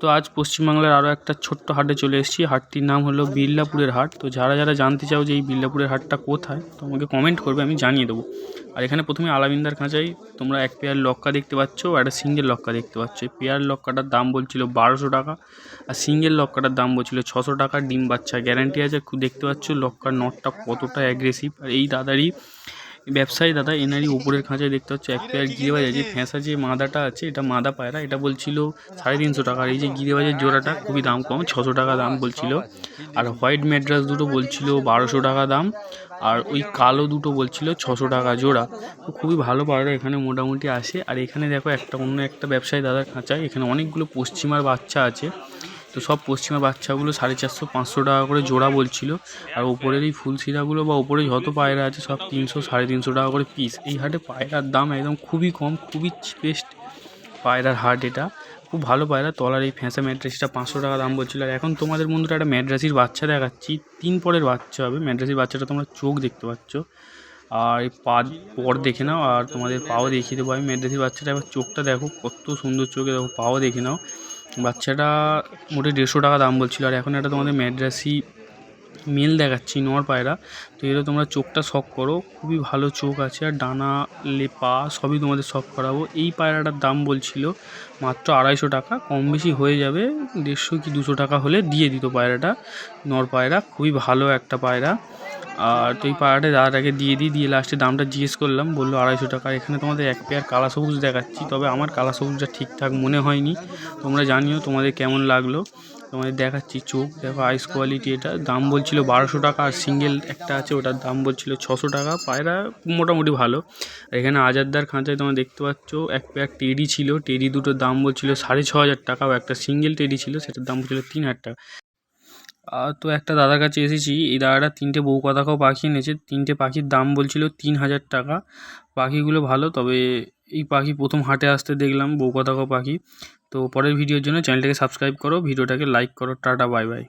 তো আজ পশ্চিমবাংলার আরও একটা ছোট্ট হাটে চলে এসেছি। হাটটির নাম হলো বিল্লাপুরের হাট। তো যারা যারা জানতে চাও যে এই বিল্লাপুরের হাটটা কোথায় তো আমাকে কমেন্ট করবে, আমি জানিয়ে দেবো। আর এখানে প্রথমে আলামিন্দার খাঁচায় তোমরা এক পেয়ার লক্কা দেখতে পাচ্ছ আর একটা সিঙ্গেল লক্কা দেখতে পাচ্ছ। এই পেয়ার লক্কাটার দাম বলছিল বারোশো টাকা আর সিঙ্গেল লক্কাটার দাম বলছিল ছশো টাকা। ডিম বাচ্চা গ্যারান্টি আছে। দেখতে পাচ্ছ লক্কার নটটা কতটা অ্যাগ্রেসিভ আর এই দাদারই ব্যবসায়ী দাদা, এনারই উপরের খাঁচায় দেখতে পাচ্ছ এক পেয়ার গিরিবাজ আছে ফ্যাঁসা যে মাদাটা আছে, এটা মাদা পায়রা, এটা বলছিল সাড়ে তিনশো টাকা। আর এই যে গিরিবাজের জোড়াটা, খুবই দাম কম, ছশো টাকা দাম বলছিল। আর হোয়াইট ম্যাড্রাস দুটো বলছিল বারোশো টাকা দাম, আর ওই কালো দুটো বলছিল ছশো টাকা জোড়া। তো খুবই ভালো পায়রা এখানে মোটামুটি আসে। আর এখানে দেখো একটা, অন্য একটা ব্যবসায়ী দাদার খাঁচায়, এখানে অনেকগুলো পশ্চিমার বাচ্চা আছে। তো সব পশ্চিমা বাচ্চাগুলো সাড়ে চারশো, পাঁচশো টাকা করে জোড়া বলছিল। আর ওপরের এই ফুলশিরাগুলো বা ওপরে যত পায়রা আছে সব তিনশো, সাড়ে তিনশো টাকা করে পিস এই হাটে পায়রার দাম একদম খুবই কম, খুবই চিপেস্ট পায়রার হাট এটা। খুব ভালো পায়রা, তলার এই ফ্যাঁসা ম্যাড্রাসিটা পাঁচশো টাকা দাম বলছিল। আর এখন তোমাদের বন্ধুরা একটা ম্যাড্রাসির বাচ্চা দেখাচ্ছি। তিন পরের বাচ্চা হবে। ম্যাড্রাসির বাচ্চাটা তোমরা চোখ দেখতে পাচ্ছ। আর এই পা পর দেখে নাও আর তোমাদের পাও দেখিয়ে দেবো। আমি ম্যাড্রাসির বাচ্চাটা এবার চোখটা দেখো, কত সুন্দর চোখে দেখো, পাও দেখে নাও। বাচ্চাটা মোটে দেড়শো টাকা দাম বলছিল, আর এখন একটা তোমাদের ম্যাড্রাসি মেল দেখাচ্ছি নর পায়রা। তো এটা তোমরা চোখটা শখ করো, খুবই ভালো চোখ আছে, আর ডানা, লেপা সবই তোমাদের শখ করাবো। এই পায়রাটার দাম বলছিল মাত্র আড়াইশো টাকা, কম বেশি হয়ে যাবে দেড়শো কি দুশো টাকা হলে দিয়ে দিত পায়রাটা। নর পায়রা খুবই ভালো একটা পায়রা। আর তো এই পায়রাটা দাদাটাকে দিয়ে দিই, দিয়ে লাস্টে দামটা জিজ্ঞেস করলাম, বলল আড়াইশো টাকা। এখানে তোমাদের এক পেয়ার কালা সবুজ দেখাচ্ছি, তবে আমার কালা সবুজটা ঠিকঠাক মনে হয়নি। তোমরা জানিও তোমাদের কেমন লাগল। তোমাদের দেখাচ্ছি চোখ, দেখো আইস কোয়ালিটি এটা। দাম বলছিল বারোশো টাকা আর সিঙ্গেল একটা আছে, ওটার দাম বলছিল ছশো টাকা। পায়রা মোটামুটি ভালো। আর এখানে আজাদদার খাঁচায় তোমরা দেখতে পাচ্ছ, এক পেয়ার টেডি ছিল। টেডি দুটোর দাম বলছিল সাড়ে ছ হাজার টাকা, ও একটা সিঙ্গেল টেডি ছিল, সেটার দাম বলছিল তিন হাজার টাকা। তো একটা দাদার কাছে এসেছি। এই দাদাটা তিনটে বউ কথাকাও পাখি এনেছে। তিনটে পাখির দাম বলছিল তিন হাজার টাকা। পাখিগুলো ভালো, তবে এই পাখি প্রথম হাটে আসতে দেখলাম বউ কথাকাও পাখি। তো পরের ভিডিওর জন্য চ্যানেলটাকে সাবস্ক্রাইব করো, ভিডিওটাকে লাইক করো, টাটা, বাই বাই।